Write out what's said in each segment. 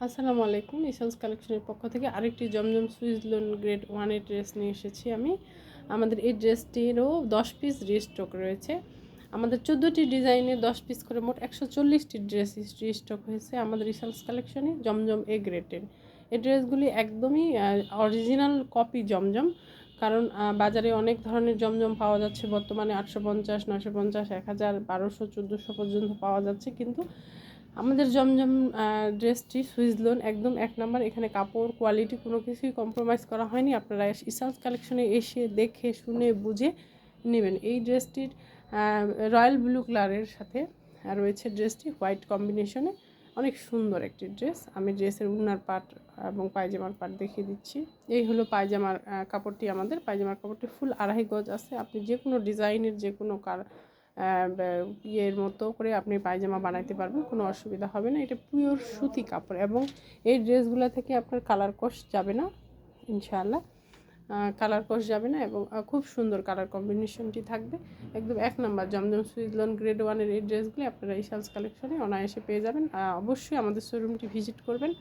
আসসালামু আলাইকুম ইসান্স কালেকশনের পক্ষ থেকে আরেকটি জমজম সুইজ লোন গ্রেড ওয়ানের ড্রেস নিয়ে এসেছি আমি। আমাদের এই ড্রেসটিরও দশ পিস রিস্টক রয়েছে। আমাদের চোদ্দোটি ডিজাইনে দশ পিস করে মোট একশো চল্লিশটি ড্রেস রিস্টক হয়েছে আমাদের ইসান্স কালেকশনে জমজম এ গ্রেডের। এই ড্রেসগুলি একদমই অরিজিনাল কপি জমজম, কারণ বাজারে অনেক ধরনের জমজম পাওয়া যাচ্ছে। বর্তমানে আটশো পঞ্চাশ নশো পঞ্চাশ, এক হাজার, বারোশো, চোদ্দোশো পর্যন্ত পাওয়া যাচ্ছে। কিন্তু আমাদের জমজম ড্রেসটি সুইজ লোন একদম এক নাম্বার। এখানে কাপড় কোয়ালিটি কোনো কিছুই কম্প্রোমাইজ করা হয়নি। আপনারা ইসান্স কালেকশনে এসে দেখে, শুনে, বুঝে নেবেন। এই ড্রেসটির রয়্যাল ব্লু কালারের সাথে রয়েছে ড্রেসটি হোয়াইট কম্বিনেশনে অনেক সুন্দর একটি ড্রেস আমি ড্রেসের উন্নার পাট এবং পায়জামার পাট দেখিয়ে দিচ্ছি। এই হলো পায়জামার কাপড়টি আমাদের। পায়জামার কাপড়টি ফুল আড়াই গজ আছে। আপনি যে কোনো ডিজাইনের যে কোনো কার ইয়ের মতো করে আপনি পায়জামা বানাইতে পারবেন, কোনো অসুবিধা হবে না। এটা পিওর সুতি কাপড় এবং এই ড্রেসগুলো থেকে আপনার কালার কোষ যাবে না, ইনশাআল্লাহ। কালার কোষ যাবে না এবং খুব সুন্দর কালার কম্বিনেশনটি থাকবে। একদম এক নাম্বার, জমজম সুইজলন গ্রেড ওয়ানের এই ড্রেসগুলি আপনারা এই সালস কালেকশনে অনায়াসে পেয়ে যাবেন। অবশ্যই আমাদের শোরুমটি ভিজিট করবেন।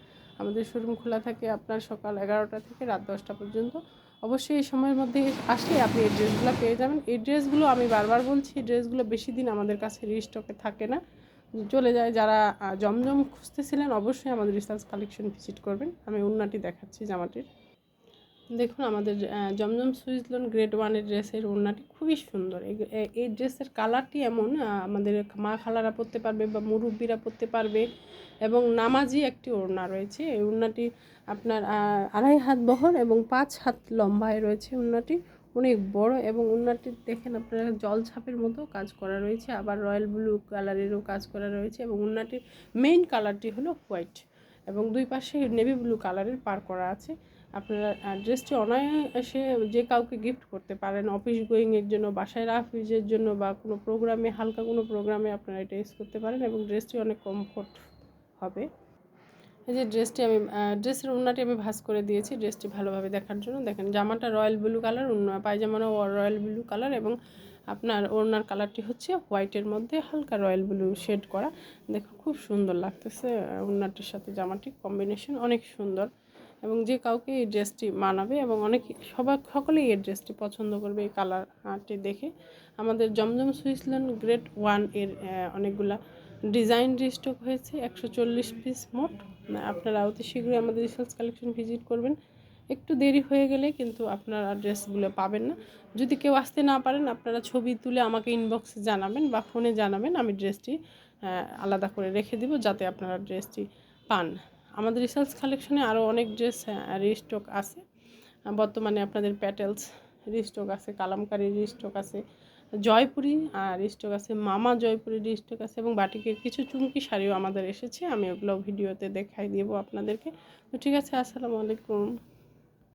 আমাদের শোরুম খোলা থাকে আপনার সকাল এগারোটা থেকে রাত দশটা পর্যন্ত। অবশ্যই এই সময়ের মধ্যে আসলে আপনি এই ড্রেসগুলো পেয়ে যাবেন। এই ড্রেসগুলো আমি বারবার বলছি, এই ড্রেসগুলো বেশি দিন আমাদের কাছে রিস্টকে থাকে না। চলে যায় যারা জমজম খুঁজতেছিলেন, অবশ্যই আমাদের রিসার্চ কালেকশন ভিজিট করবেন। আমি উন্নাটি দেখাচ্ছি জামাটির। দেখুন, আমাদের জমজম সুইজলন গ্রেড ওয়ানের ড্রেসের ওড়নাটি খুবই সুন্দর। এই- এই ড্রেসের কালারটি এমন আমাদের মা খালারা পরতে পারবে বা মুরব্বীরা পরতে পারবে এবং নামাজি একটি ওড়না রয়েছে। এই ওড়নাটি আপনার আড়াই হাত বহর এবং পাঁচ হাত লম্বায় রয়েছে ওড়নাটি। অনেক বড় এবং ওড়নাটি দেখেন আপনারা, জল ছাপের মতো কাজ করা রয়েছে। আবার রয়্যাল ব্লু কালারেরও কাজ করা রয়েছে এবং ওড়নাটির মেইন কালারটি হলো হোয়াইট এবং দুই পাশে নেভি ব্লু কালারের পার করা আছে। আপনারা ড্রেসটি অনায়াসে যে কাউকে গিফট করতে পারেন অফিস গোয়িংয়ের জন্য, বাসায় রাফিজের জন্য বা কোনো প্রোগ্রামে হালকা কোনো প্রোগ্রামে আপনারা এটা ইউজ করতে পারেন এবং ড্রেসটি অনেক কমফোর্ট হবে। এই যে ড্রেসটি আমি ড্রেসের ওড়নাটি আমি ভাঁজ করে দিয়েছি ড্রেসটি ভালোভাবে দেখার জন্য। দেখেন, জামাটা রয়্যাল ব্লু কালার পায়জামারও রয়্যাল ব্লু কালার এবং আপনার ওড়নার কালারটি হচ্ছে হোয়াইটের মধ্যে হালকা রয়্যাল ব্লু শেড করা। দেখুন, খুব সুন্দর লাগতেছে ওড়নাটির সাথে জামাটি কম্বিনেশন অনেক সুন্দর। এবং যে কাউকে এই ড্রেসটি মানাবে এবং অনেক সবাই, সকলেই এই ড্রেসটি পছন্দ করবে এই কালারটি দেখে। আমাদের জমজম সুইসল্যান্ড গ্রেট ওয়ানের অনেকগুলা ডিজাইন রিস্টক হয়েছে, একশো চল্লিশ পিস মোট। আপনারা অতি শীঘ্রই আমাদের রিসার্চ কালেকশন ভিজিট করবেন। একটু দেরি হয়ে গেলে কিন্তু আপনারা ড্রেসগুলো পাবেন না। যদি কেউ আসতে না পারেন, আপনারা ছবি তুলে আমাকে ইনবক্সে জানাবেন বা ফোনে জানাবেন, আমি ড্রেসটি আলাদা করে রেখে দিব যাতে আপনারা ড্রেসটি পান। আমাদের রিসার্চ কালেকশনে আরও অনেক ড্রেস রিস্টক আছে। বর্তমানে আপনাদের প্যাটেলস রিস্টক আছে, কালামকারি রিস্টক আছে, জয়পুরি আর রিস্টক আছে, মামা জয়পুরি রিস্টক আছে এবং বাটিকের কিছু চুমকি শাড়িও আমাদের এসেছে। আমি ওগুলো ভিডিওতে দেখাই দেবো আপনাদেরকে। তো ঠিক আছে, আসসালামু আলাইকুম।